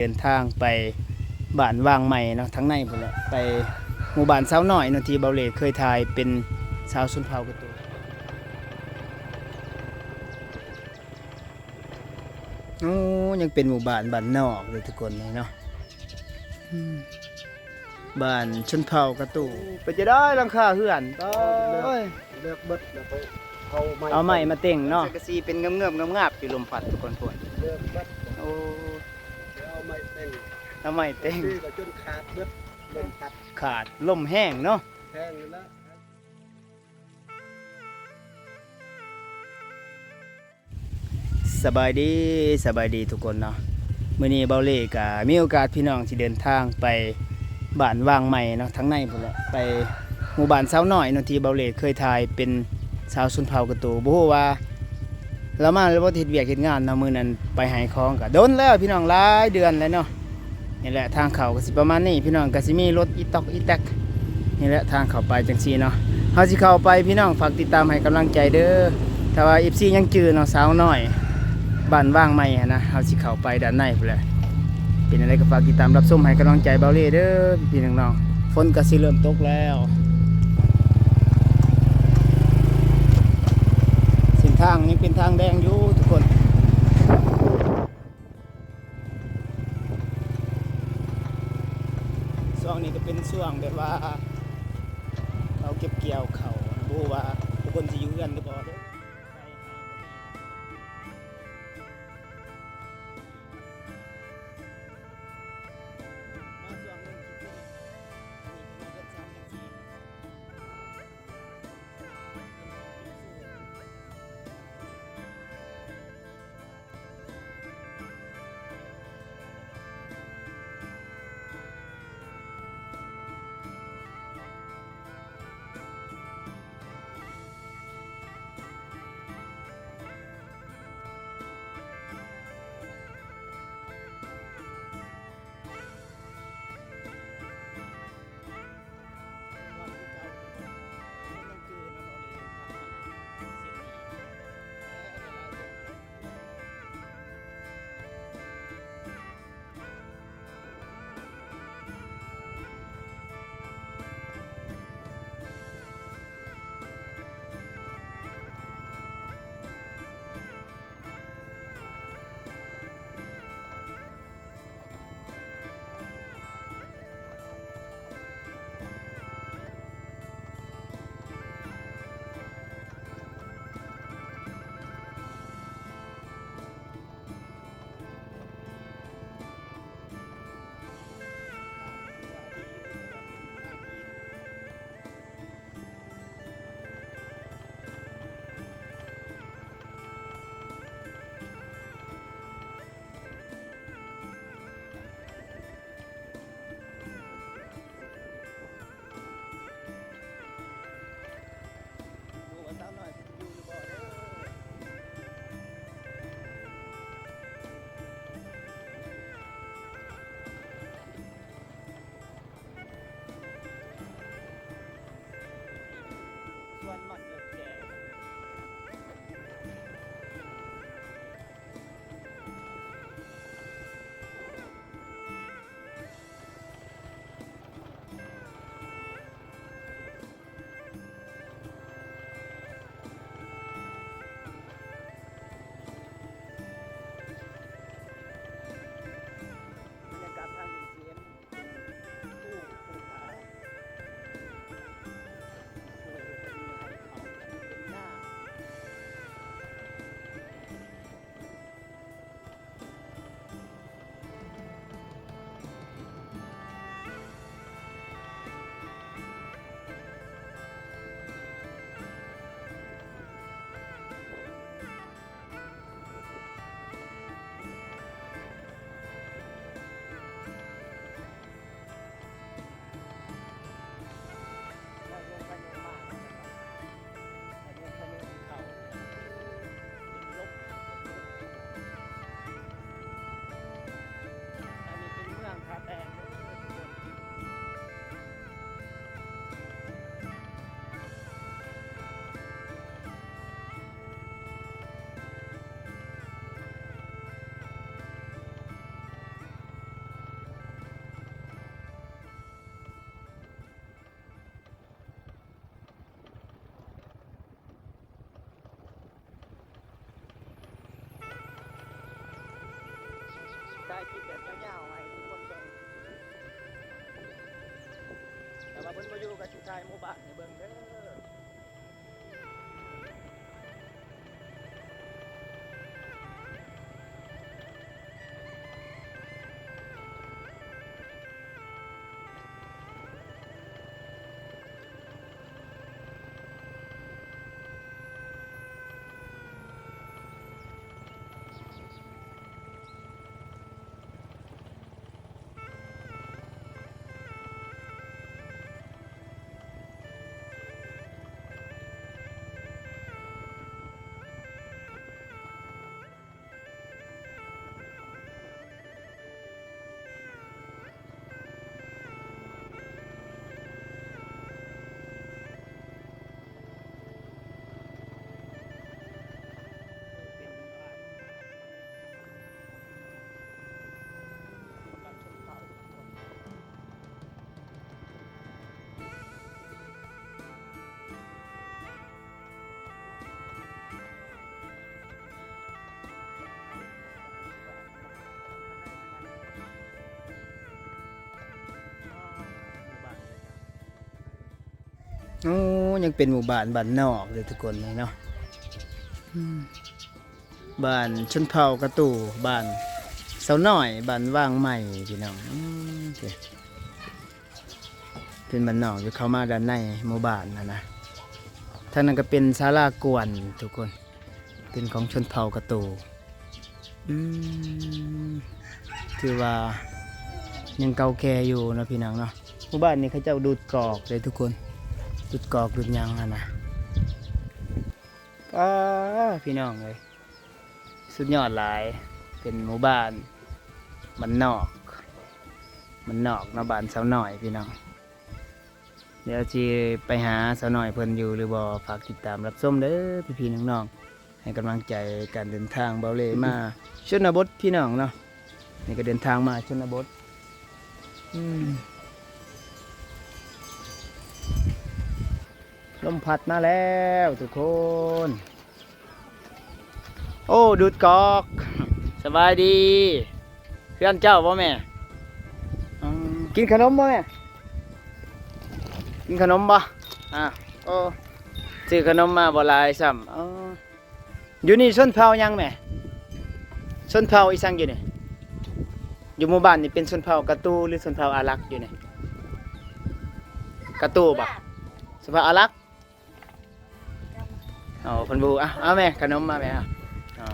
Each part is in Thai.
เดินทางไปบ้านวางใหม่เนาะทั้งในพุ่นแหละไปหมู่บ้านสาวน้อยเนาะที่เบาเลเคยถ่ายเป็นสาวสุนเผากระตูโอ้ยังเป็นหมู่บ้านบ้านนอกเลยทุกคนเลยเนาะอืมบ้านชนเผ่ากระตูไปจะได้หลังคาเฮือนโอ้ยเลือกเบิดแล้วไปเอาไม้เอาไม้มาเต่งเนาะสังกะสีเป็นเงื่อมๆงาบๆอยู่ลมพัดทุกคนพวนเลือกเบิดโอ้ ต็งเอาไม้เต่งนี่ก็จนขาดเบิดลมพัดขาดลมแห้งเนาะแทงอยู่แล้วสบายดีสบายดีทุกคนเนาะมื้อนี้เบาเล่ก็มีโอกาสพี่น้องที่เดินทางไปบ้านวางใหม่เนาะทั้งในพุ่นแหละไปหมู่บ้านสาวน้อยเนาะที่เบาเล่เคยถ่ายเป็นสาวสุนเผากระตูบ่ฮู้ว่า เรามาแล้วบ่เฮ็ดเวียกเฮ็ดงานเนาะมื้อนั้นไปให้ของก็โดนแล้วพี่น้องหลายเดือนแล้วเนาะนี่แหละทางเขาก็สิประมาณนี้พี่น้องก็สิมีรถอีตอกอีแตกนี่แหละทางเข้าไปจังซี่เนาะเฮาสิเข้าไปพี่น้องฝากติดตามให้กำลังใจเด้อถ้าว่า FC ยังจื้อเนาะสาวน้อยบ้านว่างใหม่นะเราสิเข้าไปด้านในพุ่นแหละเป็นอะไรก็ฝากติดตามรับชมให้กำลังใจเบาเล่เด้อพี่น้องๆฝนก็สิเริ่มตกแล้วเส้น ทางนี้เป็นทางแดงอยู่ทุกคนช่วงนี้ก็เป็นช่วงแบบว่า เราเก็บเกี่ยวเขาดูว่าทุกคนจะอยู่กัน เพิ่นบ่อยู่กับชุดไทยหมู่บ้านให้เบิ่งเด้อ โอ้ยังเป็นหมู่บ้านบ้านนอกเลยทุกคนเลยเนาะบ้านชนเผ่ากระตู่บ้านเสาหน่อยบ้านว่างใหม่พี่น้องเป็นบ้านนอกอยู่เข้ามาด้านในหมู่บ้านนะนะท่างนั้นก็เป็นศาลากวนทุกคน เป็นของชนเผ่ากระตู่อืมถือว่ายังเก่าแก่อยู่นะพี่น้องเนาะหมู่บ้านนี้เขาเจ้าดูดกรอกเลยทุกคน ดุดกอกดุดยังอะนะป้าพี่น้องเลยสุดยอดหลาย เป็นหมู่บ้านมันนอก มันนอกนาะบ้านสาวหน่อยพี่น้อง เดี๋ยวจีไปหาสาวหน่อยเพิ่นอยู่หรือบ่ฝากติดตามรับชมเด้อพี่ๆน้องๆให้กำลังใจการเดินทางเบาเลมาชนบทพี่น้องเนาะนี่ก็เดินทางมาชนบทอืม มพัดมาแล้วทุกคน โอ้ดูดกอกสบายดี เพื่อนเจ้าบ่แม่อืมกินขนมบ่แม่กินขนมบ่อะโอ้ซื้อขนมมาบ่หลายซ้ำอ๋ออยู่นี่ชนเผ่ายังแม่ชนเผ่าอีสังอยู่นี่อยู่หมู่บ้านนี่เป็นชนเผ่ากะตูหรือชนเผ่าอารักษ์อยู่นี่กะตูบ่ชนเผ่าอารัก ษ์เอาพันบูอะเอาแม่ขนมมาแม่อะอ่า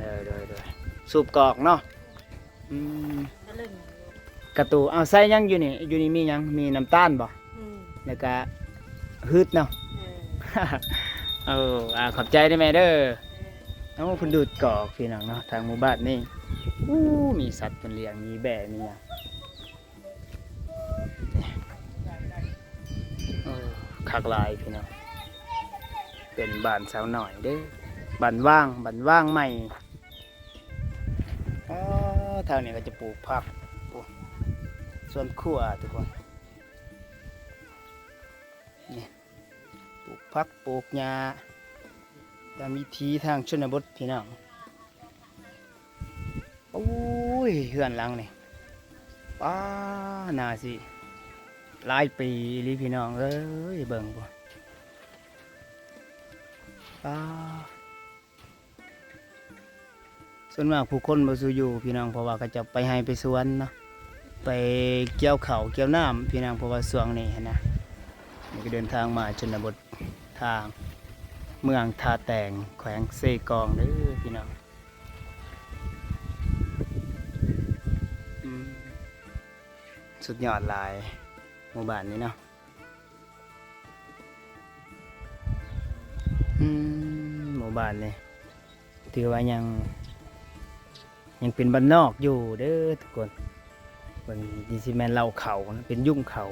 เดี๋ยวเดี๋ยวเดี๋ยวสูบกอกเนาะอืมตะลึงกระตูเอาใส่ยังอยู่นี่อยู่นี่มีหยังมีน้ำตาลบ่อืมแล้วก็ฮึดเนาะ เออเอออ่าขอบใจได้ไหมเด้อเอาเพิ่นดูดกอกพี่น้องเนาะทางหมู่บ้านนี่อู้มีสัตว์เพิ่นเลี้ยงมีแบะมีหยังเออคักหลายพี่น้อง เป็นบ้านสาวหน่อยเด้อบ้านว่างบ้านว่างใหม่อ๋อทานี้ก็จะปลูกผักปลูกสวนครัวทุกคนนี่ปลูกผักปลูกหญ้าตามวิธีทางชนบทพี่น้องโอ้ยเฮือนหลังนี่ป้านาสิหลายปีลีพี่น้องเอ้ยเบิ่งบ่ ป้าส่วนมากผู้คนบ่สู่อยู่พี่น้องเพราะว่าเขาจะไปให้ไปสวนเนาะไปเกี่ยวเขาเกี่ยวน้ำพี่น้องเพราะว่าสวงนี้หั้นนะนี่ก็เดินทางมาชนบททาง เมืองทาแตงแขวงเซกองเด้อพี่น้องสุดยอดลายหมู่บ้านนี้เนาะ บ้านนี่ถือว่ายัง ยังเป็นบ้านนอกอยู่เด้อทุกคนเบิ่งดีซิแมนเราเขานะเป็นยุ่งเขา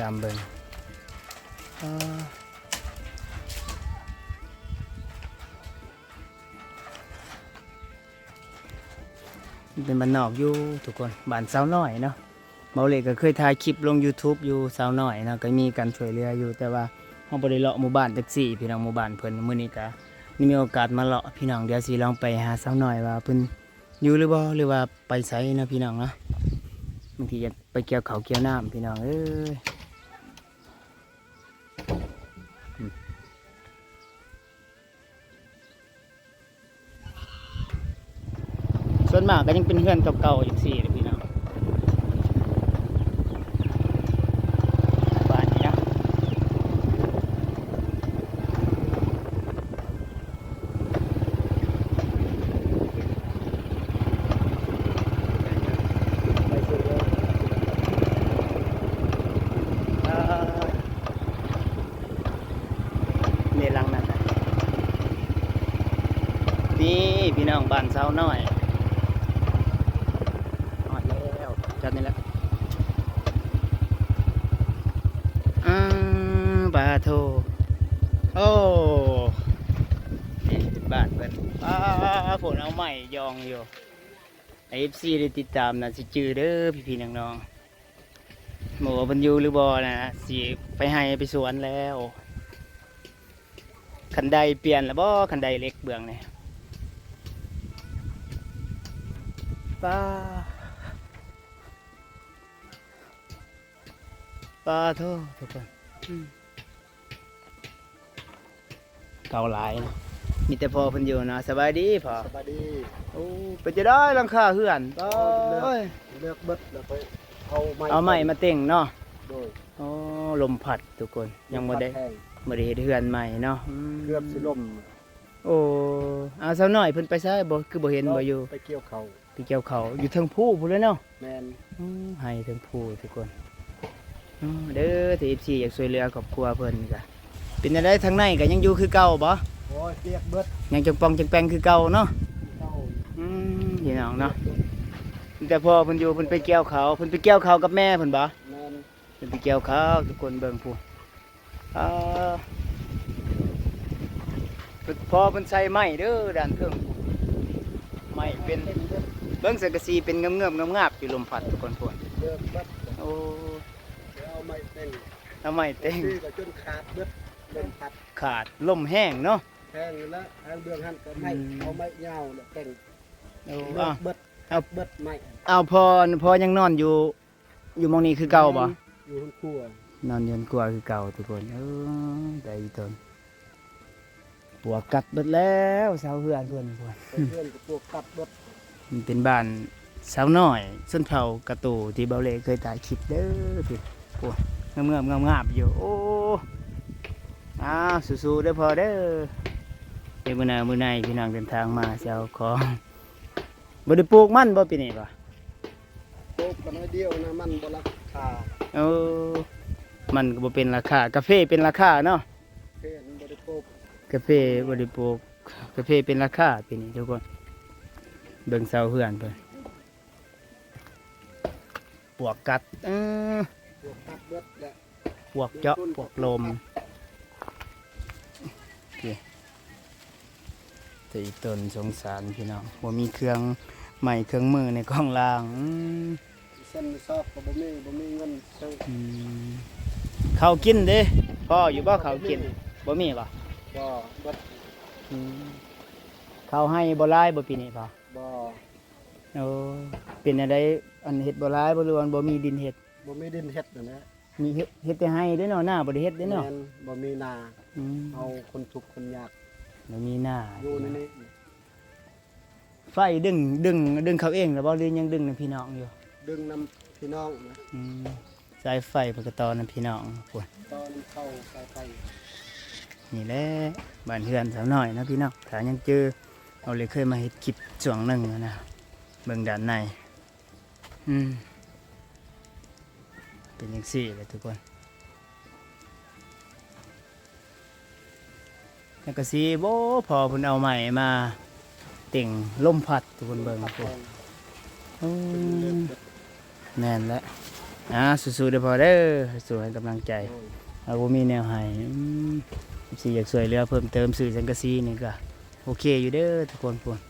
ตามเบิ่งเป็นบ้านนอกอยู่ทุกคนบ้านสาวน้อยเนาะเบาเล็กก็เคยถ่ายคลิปลง YouTube อยู่สาวน้อยเนาะก็มีการช่วยเหลืออยู่แต่ว่า เฮาบ่ได้เลาะหมู่บ้านจักซี่พี่น้องหมู่บ้านเพิ่นมื้อนี้ก็นี่มีโอกาสมาเลาะพี่น้องเดี๋ยวสิลองไปหาสาวหน้อยว่าเพิ่นอยู่หรือบ่หรือว่าไปไสนะพี่น้องเนาะบางทีจะไปเกี่ยวเขาเกี่ยวน้ำพี่น้องเอ้ยอืมส่วนมากก็ยังเป็นเพื่อนเก่าๆอย่สี่เลยพี่น้องบ้านนี้นะ ไปสุดแล้ว เอ่อนี่หลังนั่นน่ะนี่ พี่น้องบ้านเสาน้อยหอดแล้วจัดนี่แหละอืมบาโทโอ้นี่บ้านเพิ่นอ้าฝนเอาใหม่ยองอยู่ไอเอฟซีได้ติดตามนะสิจือเด้อพี่ๆน้องๆหมูเพันยูหรือบอนะสิไปให้ไปสวนแล้ว คันใดเปลี่ยนแล้วบ่คันใดเล็กเบืองเนี่ย ป้าป้าโทษทุกคนอืมเก่าหลายเนาะมีแต่พอเพันอยู่เนาะสบายดีพอสบายดีโอ้เป็นจะได้หลังคาเฮือนโอ้ยเลือกเบิดแล้วไปเอาไม้เอาใหม่มาเต่งเนาะโดยโอ้ลมพัดทุกคนยังบ่ได้แห้งบ่ได้เฮ็ดเฮือนใหม่เนาะอืมเกือบสิล่มโอ้เอาสาวน้อยเพิ่นไปใช้บ่คือบ่เห็นบ่อยู่ไปเกี่ยวเขา ไปเกี่ยวเขาวอยู่เทิงภูพุ่นเลยเนาะแมนอืมให้เทิงภูทุกคนอืมเด้อที่ FC อยากช่วยเหลือครอบครัวเพิ่นก็เป็นจังไดทางในก็ยังอยู่คือเก่าบ่โอ้ยเปียกเบิดยังจังปองจังแปงคือเก่าเนาะเก้าอืมพี่น้องเนาะแต่พอเพิ่นอยู่เพิ่นไปเกี่ยวเขาวเพิ่นไปเกี่ยวเขาวกับแม่เพิ่นบ่ แมนเพิ่นไปเกี่ยวข้าวทุกคนเบิ่งผู้อ่าเพิ่นพอเพิ่นใส่ไม้เด้อด้านเทิงผู้ไม้เป็นเบิ่ งสังกะสีเป็นเงื่อมๆงาบๆอยู่ลมพัดทุกคนพูนเลือกเบิดโอ้เดี๋ยวเอาไม้เต้นเอาไม้เต็งซื้อก็จนขาดเบิดเล่นพัดขาดลมแห้งเนาะแห้งอยู่แล้วทางเบื้องหันก็ให้อืมเอาไม้ยาวแล้วเต้นโอ้เลือเอากเบิดเอาเบิดไม้เอาพอพอยังนอนอยู่ อยู่หมองนี้คือเก่าบ่อยู่บนครัวนอนเย็นกว่าคือเก่าทุกคนเออได้อีตนปวกกัดเบิดแล้วสาวเฮือนเพิ่นพุ่นไปเพื่อนกับพวกกัดเบิด มันเป็นบ้านสาวน้อยส้นเผากระตูที่เบาเล่เคยถ่ายคลิปเด้อพี่โอ้เงามเงามงามๆอยู่โอ้อ้าวสู้ๆเด้อพอเด้อเดี๋ยวมื้อหน้ามื้อในพี่น้องเดินทางมาเจ้าของบ่ได้ปลูกมันบ่ปีนี้ป่ะโป๊กกันน้อยเดียวนะมันบราคาเออมันก็บ่เป็นราคากาแฟเป็นราคาเนาะเพื่อนบริโภคกาแฟบ่ได้ปลูกกาแฟเป็นราคาปีนี้ทุกคน เบิ่งเสาเฮือนเพิ่นปวกกัดเออพวกกัดเบิดและพวกเจาะพวกลมแต่อีตนสงสารพี่น้องว่ามีเครื่องใหม่เครื่องมือในกล้องล่างอืมเส้นซอกก็บ่มีบ่มีเงินซื้ออืมข้าวกินเด้พ่ออยู่บ่ข้าวกินบ่มีป่ะบ่เบิดข้าวให้บ่หลายบ่ปีนี้ป่ะบ่ โอ้เป็นอะไรอันเฮ็ดบ่หลายบ่หรือว่าบ่มีดินเฮ็ดบ่มีดินเฮ็ดนั่นแหละมีเฮ็ดเฮ็ดแต่ให้เด้อเนาะหน้าบ่ได้เฮ็ดเด้อเนาะแม่นบ่มีนาอืมเอาคนทุกข์คนยากบ่มีหน้าอยู่ในนี้ไฟดึงดึงดึงเขาเองแล้วบ่หรือยังดึงนำพี่น้องอยู่ดึงนำพี่น้องนะอืมสายไฟปกตอนนพี่น้องปวดตอนเข้าสายไฟนี่แหละบ้านเฮือนสาวน้อยนะพี่น้องถ้ายังเจอเราเลยเคยมาเฮ็ดคลิปช่วงหนึ่งแล้วนะ เบิ่งด้านในอืมเป็นยังสี่เลยทุกคนแล้วก็สีโบพอพิ่นเอาใหม่มาเต่งลมพัดทุกคนเบิ่งพัดพวแห้กงอืเป็นเลือมดเบิดแม่นแล้วอ่าสู้ๆเด้อพอเด้อสู้ให้กำลังใจอ้ยเอาบ่มีแนวให้สิอยากช่วยเหลือเพิ่มเติมสื่อสังกะสีนี่ก็โอเคอยู่เด้อทุกคนพุ่น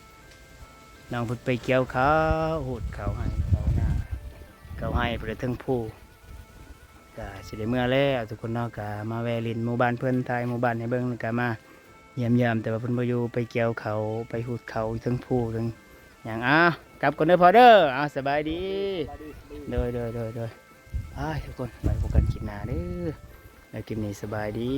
น้องเพิ่นไปเกี่ยวข้าวหูดข้าวให้ข้าวหน้าข้าวให้เพิ่นได้ทั้งผู้ก็สิได้เมื่อแล้วทุกคนเนาะก็มาแวะลินหมู่บ้านเพิ่นทายหมู่บ้านให้เบิ่งแล้วก็มาเยี่ยมยามแต่ว่าเพิ่นบ่อยู่ไปเกี่ยวเขาวไปหูดเขาวทั้งผู้ทั้งหยังอ้ากลับก่อนเด้อพอเด้อเอาสบายดีสบายดีสบายดีเด้อเด้อเด้อเด้อไปทุกคนไปพบกันคลิปหน้าเด้อแล้วคลิปนี้สบายดี